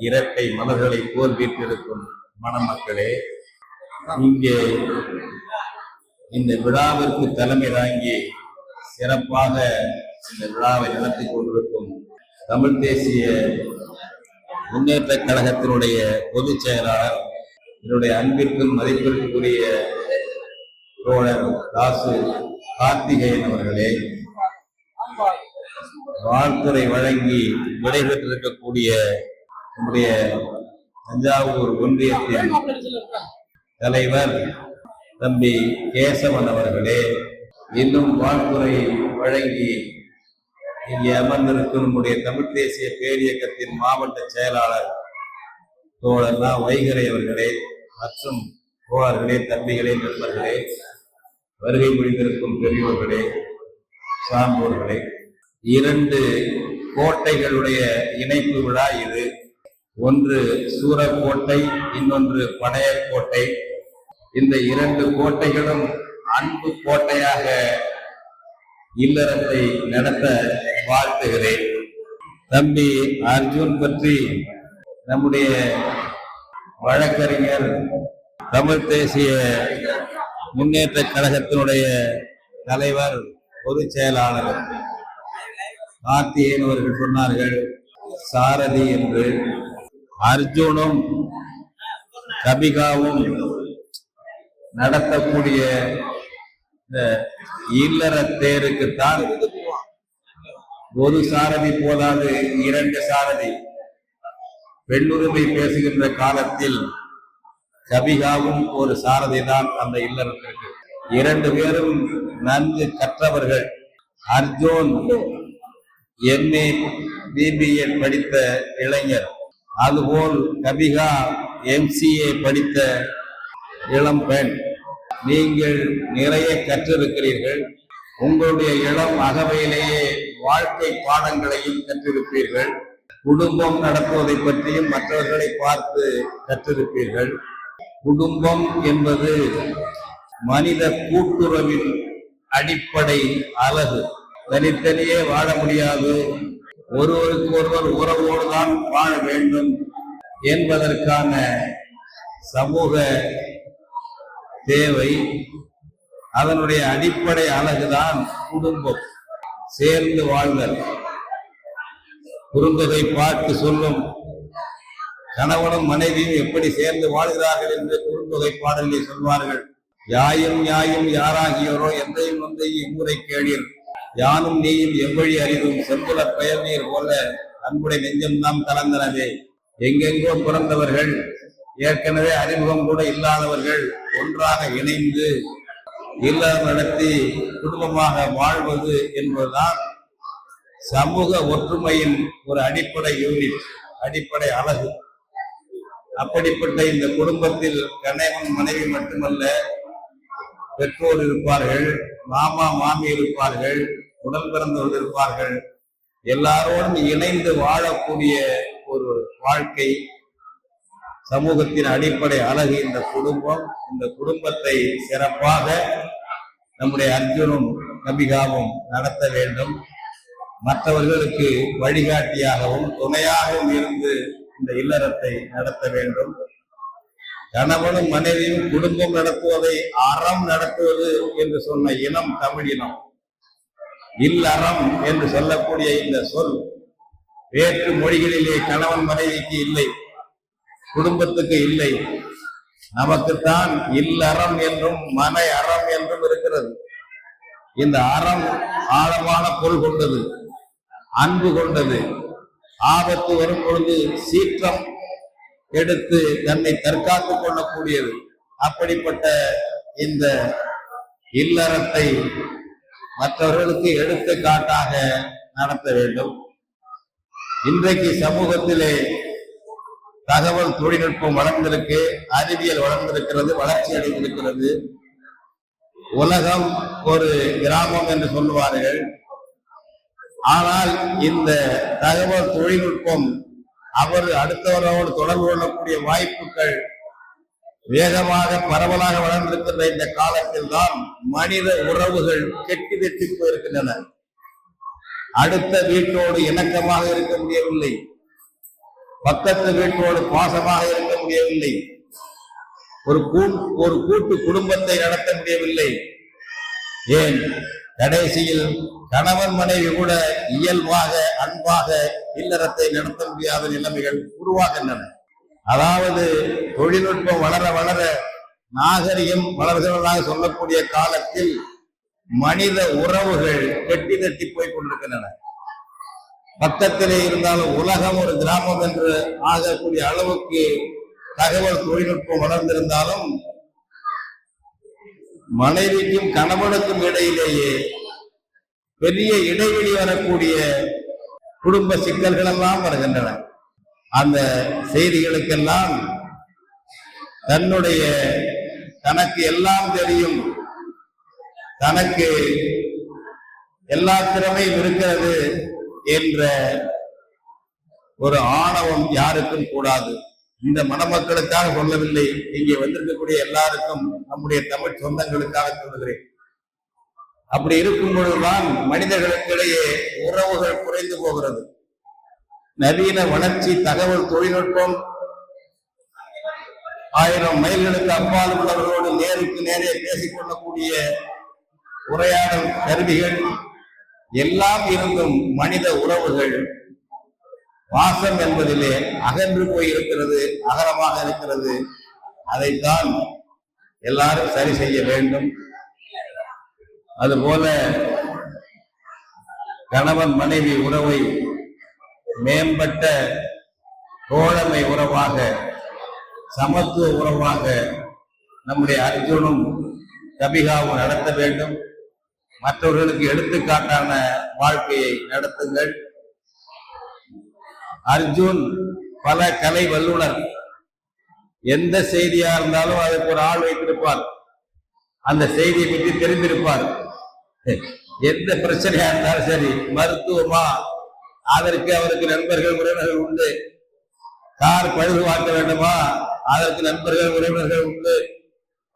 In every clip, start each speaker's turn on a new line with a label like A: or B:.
A: இரட்டை மலர்களை போல் வீட்டிருக்கும் மணமக்களே இங்கே இந்த விழாவிற்கு தலைமை தாங்கி சிறப்பாக இந்த விழாவை நடத்தி கொண்டிருக்கும் தமிழ் தேசிய முன்னேற்ற கழகத்தினுடைய பொதுச் செயலாளர் என்னுடைய அன்பிற்கும் மதிப்பிற்குரிய தோழர் தாசு கார்த்திகேயன் அவர்களே வாழ்த்துறை வழங்கி விடைபெற்றிருக்கக்கூடிய நம்முடைய தஞ்சாவூர் ஒன்றியத்தின் தலைவர் தம்பி கேசவன் அவர்களே இன்னும் வாழ்த்துறை வழங்கி இங்கே அமர்ந்திருக்கும் நம்முடைய தமிழ் தேசிய பேரியக்கத்தின் மாவட்ட செயலாளர் தோழர் வைகரை அவர்களே மற்றும் தோழர்களே தம்பிகளே நண்பர்களே வருகை புரிந்திருக்கும் பெரியோர்களே சான்றோர்களே இரண்டு கோட்டைகளுடைய இணைப்பு விழா இது. ஒன்று சூரக்கோட்டை இன்னொன்று படையக்கோட்டை. இந்த இரண்டு கோட்டைகளும் அன்பு கோட்டையாக இல்லறத்தை நடத்த வாழ்த்துகிறேன். தம்பி அர்ஜுன் பற்றி நம்முடைய வழக்கறிஞர் தமிழ் தேசிய முன்னேற்ற கழகத்தினுடைய தலைவர் பொதுச் செயலாளர் கார்த்திகேயன் அவர்கள் சொன்னார்கள் சாரதி என்று. அர்ஜுனும் கபிகாவும் நடத்தக்கூடிய இந்த இல்லற தேருக்குத்தான் ஒரு சாரதி போதாது இரண்டு சாரதி. பெண்ணுரிமை பேசுகின்ற காலத்தில் கபிகாவும் ஒரு சாரதி தான் அந்த இல்லறத்திற்கு. இரண்டு பேரும் நன்கு கற்றவர்கள். அர்ஜுன் எம்ஏ பிபிஎன் படித்த இளைஞர். அதுபோல் கபிகா எம்சிஏ படித்த இளம் பெண். நீங்கள் நிறைய கற்றிருக்கிறீர்கள். உங்களுடைய இளம் அகவையிலேயே வாழ்க்கை பாடங்களையும் கற்றிருப்பீர்கள். குடும்பம் நடத்துவதை பற்றியும் மற்றவர்களை பார்த்து கற்றிருப்பீர்கள். குடும்பம் என்பது மனித கூட்டுறவின் அடிப்படை அழகு தனித்தனியே வாழ முடியாது. ஒருவருக்கு ஒருவர் உறவோடு தான் வாழ வேண்டும் என்பதற்கான சமூக தேவை. அதனுடைய அடிப்படை அழகுதான் குடும்பம். சேர்ந்து வாழ்தல். குறுந்தொகை பார்த்து சொல்லும். கணவனும் மனைவியும் எப்படி சேர்ந்து வாழ்கிறார்கள் என்று குறுந்தொகை பாடலில் சொல்வார்கள். யாயும் யாயும் யாராகியோரோ எந்தையும் வந்தையும் இம்முறை கேளீர். யானும் நீயும் எவ்வழி அறிவும் செம்புல பெயர் நீர் போல அன்புடைய நெஞ்சம் நாம் கலந்தனவே. எங்கெங்கோ பிறந்தவர்கள் ஏற்கனவே அறிமுகம் கூட இல்லாதவர்கள் ஒன்றாக இணைந்து இல்லம் நடத்தி குடும்பமாக வாழ்வது என்பதுதான் சமூக ஒற்றுமையின் ஒரு அடிப்படை யூனிட் அடிப்படை அழகு. அப்படிப்பட்ட இந்த குடும்பத்தில் கணவன் மனைவி மட்டுமல்ல பெற்றோர் இருப்பார்கள் மாமா மாமி இருப்பார்கள் உடல் பிறந்தவர்கள் இருப்பார்கள். எல்லாரோடும் இணைந்து வாழக்கூடிய ஒரு வாழ்க்கை சமூகத்தின் அடிப்படை அழகு இந்த குடும்பம். இந்த குடும்பத்தை சிறப்பாக நம்முடைய அர்ஜுனும் நபிகாவும் நடத்த வேண்டும். மற்றவர்களுக்கு வழிகாட்டியாகவும் துணையாகவும் இருந்து இந்த இல்லறத்தை நடத்த வேண்டும். கணவனும் மனைவியும் குடும்பம் நடத்துவதை அறம் நடத்துவது என்று சொன்ன இனம் தமிழினம். இல்லறம் என்று சொல்லக்கூடிய இந்த சொல் வேற்று மொழிகளிலே கணவன் மனைவிக்கு இல்லை குடும்பத்துக்கு இல்லை. நமக்குத்தான் இல்லறம் என்றும் மன அறம் என்றும் இருக்கிறது. இந்த அறம் ஆழமான பொருள் கொண்டது அன்பு கொண்டது. ஆபத்து வரும் பொழுது சீற்றம் எடுத்து தன்னை தற்காத்துக் கொள்ளக்கூடியது. அப்படிப்பட்ட இந்த இல்லறத்தை மற்றவர்களுக்கு எடுத்துக்காட்டாக நடத்த வேண்டும். இன்றைக்கு சமூகத்திலே தகவல் தொழில்நுட்பம் வளர்ந்திருக்கு அறிவியல் வளர்ந்திருக்கிறது வளர்ச்சி அடைந்திருக்கிறது. உலகம் ஒரு கிராமம் என்று சொல்லுவார்கள். ஆனால் இந்த தகவல் தொழில்நுட்பம் அவர் அடுத்தவரோடு தொடர்பு கொள்ளக்கூடிய வாய்ப்புகள் வேகமாக பரவலாக வளர்ந்திருக்கின்ற இந்த காலத்தில் தான் மனித உறவுகள் கெட்டி வெட்டி போயிருக்கின்றன. அடுத்த வீட்டோடு இணக்கமாக இருக்க முடியவில்லை. பக்கத்து வீட்டோடு பாசமாக இருக்க முடியவில்லை. ஒரு கூ- ஒரு கூட்டு குடும்பத்தை நடத்த முடியவில்லை. ஏன்? கடைசியில் கணவன் மனைவி கூட இயல்பாக அன்பாக இல்லறத்தை நடத்த முடியாத நிலைமைகள் உருவாகின்றன. அதாவது தொழில்நுட்பம் வளர வளர நாகரிகம் வளர்கிறதாக சொல்லக்கூடிய காலத்தில் மனித உறவுகள் கெட்டி தட்டி போய் கொண்டிருக்கின்றன. பக்கத்திலே இருந்தாலும் உலகம் ஒரு கிராமம் என்று ஆகக்கூடிய அளவுக்கு தகவல் தொழில்நுட்பம் வளர்ந்திருந்தாலும் மனைவிக்கும் கணவனுக்கும் இடையிலேயே பெரிய இடைவெளி வரக்கூடிய குடும்ப சிக்கல்கள் எல்லாம் வருகின்றன. அந்த செய்திகளுக்கெல்லாம் தன்னுடைய தனக்கு எல்லாம் தெரியும். தனக்கு எல்லா திறமையும் இருக்கிறது என்ற ஒரு ஆணவம் யாருக்கும் கூடாது. இந்த மணமக்களுக்காக சொல்லவில்லை. இங்கே வந்திருக்கக்கூடிய எல்லாருக்கும் நம்முடைய தமிழ் சொந்தங்களுக்காக சொல்கிறேன் அப்படி இருக்கும் பொழுதுதான் மனிதர்களுக்கிடையே உறவுகள் குறைந்து போகிறது. நவீன வளர்ச்சி தகவல் தொழில்நுட்பம் ஆயிரம் மைல்களுக்கு அப்பால் உள்ளவர்களோடு நேருக்கு நேரே பேசிக்கொள்ளக்கூடிய உரையாடல் கருவிகள் எல்லாம் இருந்தும் மனித உறவுகள் வாசம் என்பதிலே அகன்று போய் இருக்கிறது அகலமாக இருக்கிறது. அதைத்தான் எல்லாரும் சரி செய்ய வேண்டும். அதுபோல கணவன் மனைவி உறவை மேம்பட்ட தோழமை உறவாக சமத்துவ உறவாக நம்முடைய அர்ஜுனும் கபிகாவும் நடத்த வேண்டும். மற்றவர்களுக்கு எடுத்துக்காட்டான வாழ்க்கையை நடத்துங்கள். அர்ஜுன் பல கலை வல்லுனர். எந்த செய்தியா இருந்தாலும் அதுக்கு ஒரு ஆள் வைத்திருப்பார். அந்த செய்தியை பற்றி தெரிந்திருப்பார். எந்த பிரச்சனையா இருந்தாலும் சரி மருத்துவமா? அதற்கு அவருக்கு நண்பர்கள் உறவினர்கள் உண்டு. கார் பழுது பார்க்க வேண்டுமா? அதற்கு நண்பர்கள் உறவினர்கள் உண்டு.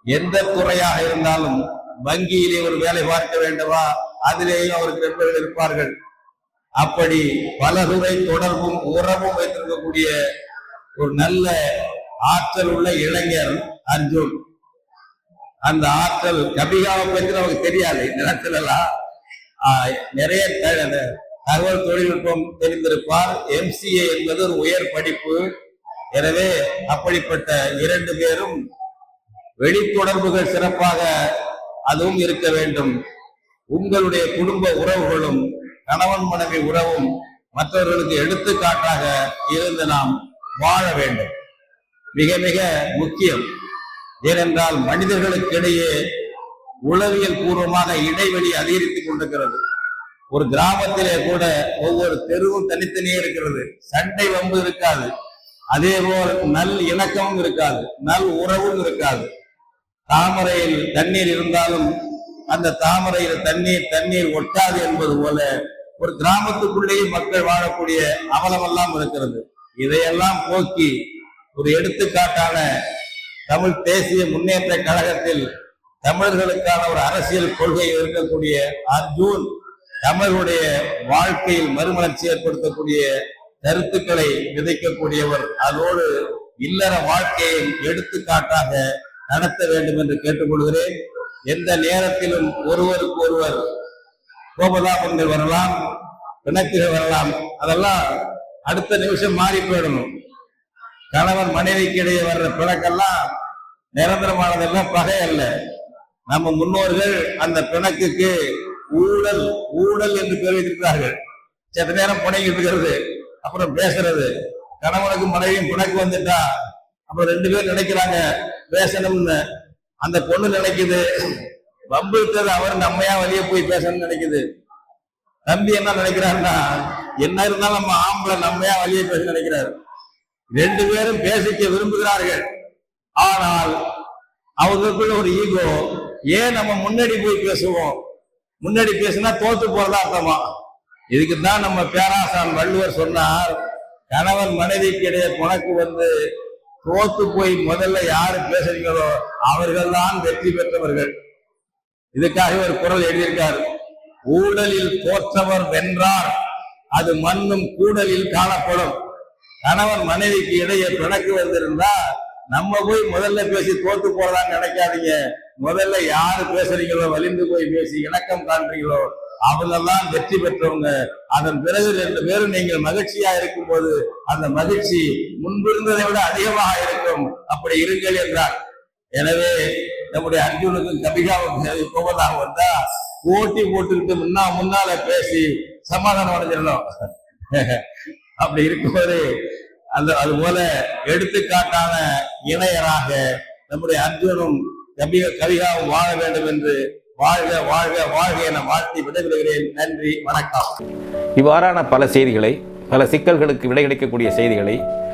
A: எந்த துறையாக இருந்தாலும் வங்கியிலே ஒரு வேலை பார்க்க வேண்டுமா? அதிலேயும் அவருக்கு நண்பர்கள் இருப்பார்கள். அப்படி பலதுறை தொடர்பும் உறவும் வைத்திருக்கக்கூடிய ஒரு நல்ல ஆற்றல் உள்ள இளைஞர் அர்ஜுன். அந்த ஆற்றல் கபிகாவை பற்றி நமக்கு தெரியாது இந்த நேரத்துல ஆஹ், நிறைய தகவல் தொழில்நுட்பம் தெரிந்திருப்பார். எம்சிஏ என்பது ஒரு உயர் படிப்பு. எனவே அப்படிப்பட்ட இரண்டு பேரும் வெளித்தொடர்புகள் சிறப்பாக அதுவும் இருக்க வேண்டும். உங்களுடைய குடும்ப உறவுகளும் கணவன் மனைவி உறவும் மற்றவர்களுக்கு எடுத்துக்காட்டாக இருந்து நாம் வாழ வேண்டும். மிக மிக முக்கியம். ஏனென்றால் மனிதர்களுக்கிடையே உளவியல் பூர்வமாக இடைவெளி அதிகரித்துக் கொண்டிருக்கிறது. ஒரு கிராமத்திலே கூட ஒவ்வொரு தெருவும் தனித்தனியே இருக்கிறது. சண்டை வம்பு இருக்காது. அதே போல் நல் இணக்கமும் இருக்காது. நல் உறவும் இருக்காது. தாமரையில் தண்ணீர் இருந்தாலும் அந்த தாமரையில் தண்ணீர் தண்ணீர் ஒட்டாது என்பது போல ஒரு கிராமத்துக்குள்ளேயே மக்கள் வாழக்கூடிய அவலமெல்லாம் இருக்கிறது. இதையெல்லாம் போக்கி ஒரு எடுத்துக்காட்டான தமிழ் தேசிய முன்னேற்ற கழகத்தில் தமிழர்களுக்கான ஒரு அரசியல் கொள்கை இருக்கக்கூடிய அர்ஜூன் தமிழுடைய வாழ்க்கையில் மறுமலர்ச்சி ஏற்படுத்தக்கூடிய கருத்துக்களை விதைக்கக்கூடியவர் அதோடு இல்லற வாழ்க்கையை எடுத்துக்காட்டாக நடத்த வேண்டும் என்று கேட்டுக்கொள்கிறேன். எந்த நேரத்திலும் ஒருவருக்கு ஒருவர் கோபதாபங்கள் வரலாம் பிணக்குகள் வரலாம். அதெல்லாம் அடுத்த நிமிஷம் மாறி போயிடணும். கணவன் மனைவிக்கு இடையே வர்ற பிணக்கெல்லாம் நிரந்தரமானதெல்லாம் பகை அல்ல. நம்ம முன்னோர்கள் அந்த பிணக்குக்கு ஊழல் ஊழல் என்று பேர் வைத்திருக்கிறார்கள். சில நேரம் புனைகிட்டு இருக்கிறது அப்புறம் பேசுறது. கணவனுக்கு மனைவியும் பிணக்கு வந்துட்டா அப்புறம் ரெண்டு பேரும் நினைக்கிறாங்க பேசணும்னு. அந்த பொண்ணு நினைக்குது வம்பு அவர் நம்மையா வெளியே போய் பேசணும்னு நினைக்குது. தம்பி என்ன நினைக்கிறாருன்னா என்ன இருந்தாலும் நம்ம ஆம்பளை நம்மையா வெளியே பேச நினைக்கிறாரு. ரெண்டு பேரும் பேசிக்க விரும்புகிறார்கள். ஆனால் அவர்களுக்குள்ள ஒரு ஈகோ ஏன் நம்ம முன்னாடி போய் பேசுவோம்? முன்னாடி பேசினா தோத்து போறதா அர்த்தமா? இதுக்கு தான் நம்ம பேராசான் வள்ளுவர் சொன்னார் கணவன் மனைவிக்கு இடையே உனக்கு வந்து தோத்து போய் முதல்ல யாரு பேசுறீங்களோ அவர்கள் தான் வெற்றி பெற்றவர்கள். இதுக்காக ஒரு குரல் எழுதியிருக்கார். ஊழலில் போற்றவர் வென்றார். அது மண்ணும் கூடலில் காணப்படும். கணவன் மனைவிக்கு இடையே பிணக்கு வந்திருந்தா நம்ம போய் முதல்ல பேசி தோத்து போறதான்னு நினைக்காதீங்க. முதல்ல யாரு பேசுறீங்களோ வலிந்து போய் பேசி இணக்கம் காண்றீங்களோ அவங்கெல்லாம் வெற்றி பெற்றவங்க. அதன் பிறகு ரெண்டு பேரும் நீங்கள் மகிழ்ச்சியா இருக்கும் போது அந்த மகிழ்ச்சி முன்பிருந்ததை விட அதிகமாக இருக்கும். அப்படி இருங்கள் என்றார். எனவே நம்முடைய அர்ஜுனுக்கும் கபிகாவுக்கும் போவதாக வந்தா போட்டி போட்டுக்கிட்டு முன்னா முன்னால பேசி சமாதானம் அடைஞ்சிடணும். அப்படி இருக்கும்போது அந்த அது போல எடுத்துக்காட்டான இணையராக நம்முடைய அர்ஜுனும் கபிக கவிகாவும் வாழ வேண்டும் என்று வாழ்க வாழ்க வாழ்க என வாழ்த்தி விடைபெறுகிறேன். நன்றி வணக்கம்.
B: இவ்வாறான பல செய்திகளை பல சிக்கல்களுக்கு விடை கிடைக்கக்கூடிய செய்திகளை